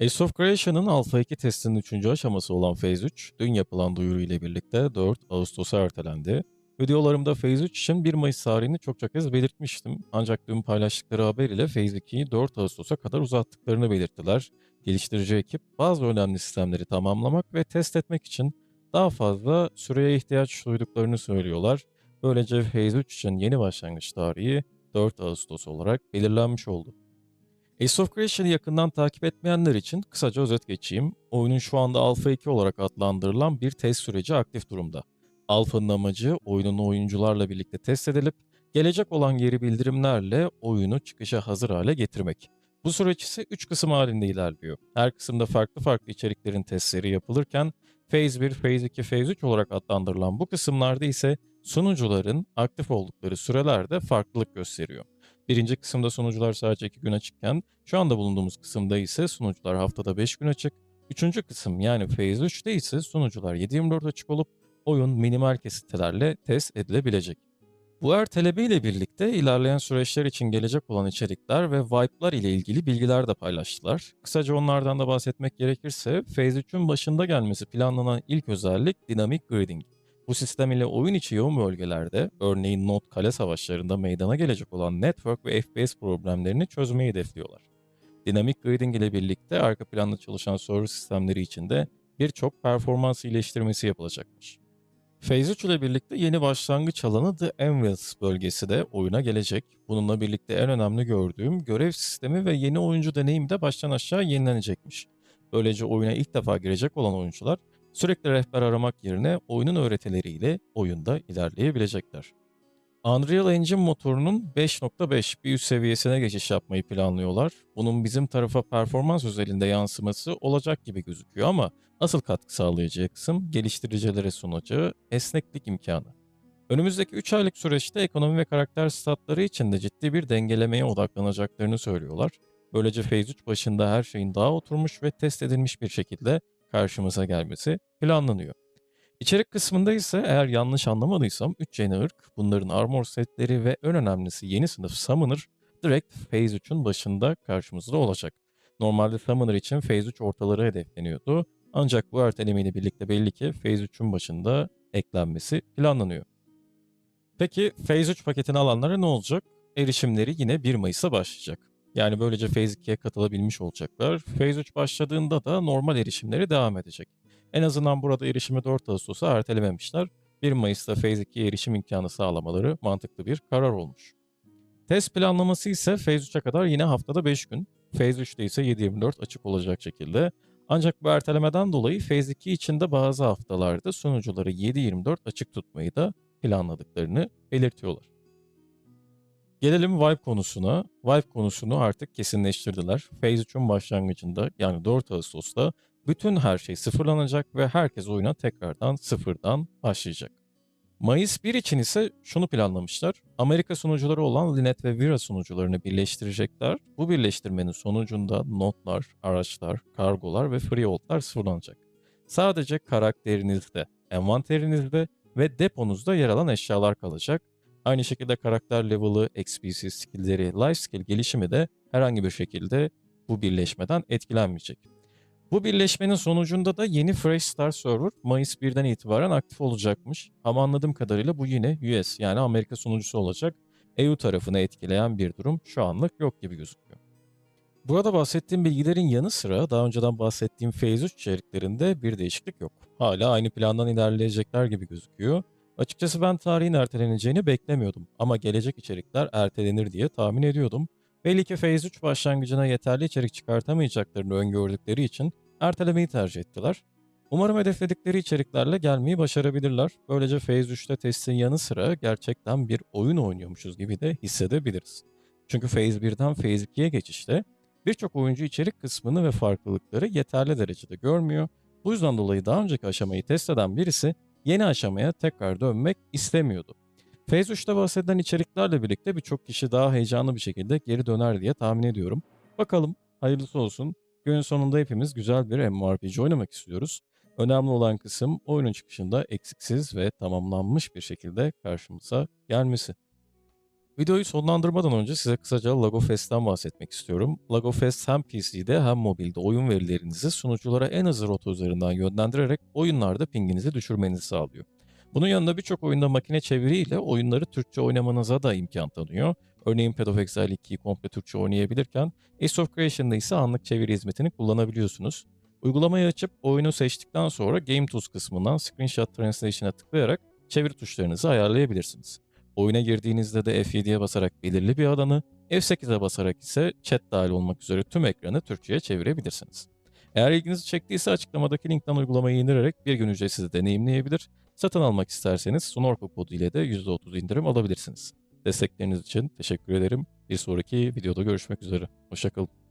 Ace of Creation'ın Alpha 2 testinin 3. aşaması olan Phase 3, dün yapılan duyuru ile birlikte 4 Ağustos'a ertelendi. Videolarımda Phase 3 için 1 Mayıs tarihini çokça kez belirtmiştim. Ancak dün paylaştıkları haber ile Phase 2'yi 4 Ağustos'a kadar uzattıklarını belirttiler. Geliştirici ekip bazı önemli sistemleri tamamlamak ve test etmek için daha fazla süreye ihtiyaç duyduklarını söylüyorlar. Böylece Phase 3 için yeni başlangıç tarihi 4 Ağustos olarak belirlenmiş oldu. Ace of Creation'ı yakından takip etmeyenler için kısaca özet geçeyim. Oyunun şu anda Alpha 2 olarak adlandırılan bir test süreci aktif durumda. Alpha'nın amacı oyunun oyuncularla birlikte test edilip gelecek olan geri bildirimlerle oyunu çıkışa hazır hale getirmek. Bu süreç ise 3 kısım halinde ilerliyor. Her kısımda farklı farklı içeriklerin testleri yapılırken Phase 1, Phase 2, Phase 3 olarak adlandırılan bu kısımlarda ise sunucuların aktif oldukları sürelerde farklılık gösteriyor. Birinci kısımda sunucular sadece 2 gün açıkken şu anda bulunduğumuz kısımda ise sunucular haftada 5 gün açık. Üçüncü kısım yani Phase 3'te ise sunucular 7-24 açık olup oyun minimal kesitlerle test edilebilecek. Bu erteleme ile birlikte ilerleyen süreçler için gelecek olan içerikler ve wipe'lar ile ilgili bilgiler de paylaştılar. Kısaca onlardan da bahsetmek gerekirse Phase 3'ün başında gelmesi planlanan ilk özellik Dynamic Grading. Bu sistem ile oyun içi yoğun bölgelerde, örneğin Node kale savaşlarında meydana gelecek olan network ve FPS problemlerini çözmeyi hedefliyorlar. Dynamic Grading ile birlikte arka planda çalışan server sistemleri için de birçok performans iyileştirmesi yapılacakmış. Phase 3 ile birlikte yeni başlangıç alanı The Anvils bölgesi de oyuna gelecek. Bununla birlikte en önemli gördüğüm görev sistemi ve yeni oyuncu deneyimi de baştan aşağı yenilenecekmiş. Böylece oyuna ilk defa girecek olan oyuncular sürekli rehber aramak yerine oyunun öğretileriyle oyunda ilerleyebilecekler. Unreal Engine motorunun 5.5 bir üst seviyesine geçiş yapmayı planlıyorlar. Bunun bizim tarafa performans özelinde yansıması olacak gibi gözüküyor ama asıl katkı sağlayacağı kısım geliştiricilere sunacağı esneklik imkanı. Önümüzdeki 3 aylık süreçte ekonomi ve karakter statları için de ciddi bir dengelemeye odaklanacaklarını söylüyorlar. Böylece Phase 3 başında her şeyin daha oturmuş ve test edilmiş bir şekilde karşımıza gelmesi planlanıyor. İçerik kısmında ise eğer yanlış anlamadıysam 3 yeni ırk, bunların armor setleri ve en önemlisi yeni sınıf Summoner direkt Phase 3'ün başında karşımızda olacak. Normalde Summoner için Phase 3 ortaları hedefleniyordu. Ancak bu ertelemeyle birlikte belli ki Phase 3'ün başında eklenmesi planlanıyor. Peki Phase 3 paketini alanlara ne olacak? Erişimleri yine 1 Mayıs'ta başlayacak. Yani böylece Phase 2'ye katılabilmiş olacaklar. Phase 3 başladığında da normal erişimleri devam edecek. En azından burada erişimi 4 Ağustos'a ertelememişler. 1 Mayıs'ta Phase 2'ye erişim imkanı sağlamaları mantıklı bir karar olmuş. Test planlaması ise Phase 3'e kadar yine haftada 5 gün. Phase 3'te ise 7-24 açık olacak şekilde. Ancak bu ertelemeden dolayı Phase 2 içinde bazı haftalarda sunucuları 7-24 açık tutmayı da planladıklarını belirtiyorlar. Gelelim Vibe konusuna. Vibe konusunu artık kesinleştirdiler. Phase 3'ün başlangıcında yani 4 Ağustos'ta bütün her şey sıfırlanacak ve herkes oyuna tekrardan sıfırdan başlayacak. Mayıs 1 için ise şunu planlamışlar. Amerika sunucuları olan Linet ve Vira sunucularını birleştirecekler. Bu birleştirmenin sonucunda notlar, araçlar, kargolar ve freehold'lar sıfırlanacak. Sadece karakterinizde, envanterinizde ve deponuzda yer alan eşyalar kalacak. Aynı şekilde karakter level'ı, XP'si, skill'leri, life skill gelişimi de herhangi bir şekilde bu birleşmeden etkilenmeyecek. Bu birleşmenin sonucunda da yeni Fresh Start Server Mayıs 1'den itibaren aktif olacakmış. Ama anladığım kadarıyla bu yine US yani Amerika sunucusu olacak. EU tarafını etkileyen bir durum şu anlık yok gibi gözüküyor. Burada bahsettiğim bilgilerin yanı sıra daha önceden bahsettiğim Phase 3 içeriklerinde bir değişiklik yok. Hala aynı plandan ilerleyecekler gibi gözüküyor. Açıkçası ben tarihin erteleneceğini beklemiyordum ama gelecek içerikler ertelenir diye tahmin ediyordum. Belli ki Phase 3 başlangıcına yeterli içerik çıkartamayacaklarını öngördükleri için ertelemeyi tercih ettiler. Umarım hedefledikleri içeriklerle gelmeyi başarabilirler. Böylece Phase 3'te testin yanı sıra gerçekten bir oyun oynuyormuşuz gibi de hissedebiliriz. Çünkü Phase 1'den Phase 2'ye geçişte birçok oyuncu içerik kısmını ve farklılıkları yeterli derecede görmüyor. Bu yüzden dolayı daha önceki aşamayı test eden birisi yeni aşamaya tekrar dönmek istemiyordu. Phase 3'te bahsedilen içeriklerle birlikte birçok kişi daha heyecanlı bir şekilde geri döner diye tahmin ediyorum. Bakalım hayırlısı olsun. Günün sonunda hepimiz güzel bir MMORPG oynamak istiyoruz. Önemli olan kısım oyunun çıkışında eksiksiz ve tamamlanmış bir şekilde karşımıza gelmesi. Videoyu sonlandırmadan önce size kısaca LagoFest'ten bahsetmek istiyorum. LagoFest hem PC'de hem mobilde oyun verilerinizi sunuculara en hızlı rota üzerinden yönlendirerek oyunlarda pinginizi düşürmenizi sağlıyor. Bunun yanında birçok oyunda makine çeviriyle oyunları Türkçe oynamanıza da imkan tanıyor. Örneğin Path of Exile 2'yi komple Türkçe oynayabilirken Ace of Creation'da ise anlık çeviri hizmetini kullanabiliyorsunuz. Uygulamayı açıp oyunu seçtikten sonra Game Tools kısmından Screenshot Translation'a tıklayarak çeviri tuşlarınızı ayarlayabilirsiniz. Oyuna girdiğinizde de F7'ye basarak belirli bir alanı, F8'e basarak ise chat dahil olmak üzere tüm ekranı Türkçe'ye çevirebilirsiniz. Eğer ilginizi çektiyse açıklamadaki linkten uygulamayı indirerek bir gün ücretsiz deneyimleyebilir, satın almak isterseniz Snorkel kodu ile de %30 indirim alabilirsiniz. Destekleriniz için teşekkür ederim. Bir sonraki videoda görüşmek üzere. Hoşçakalın.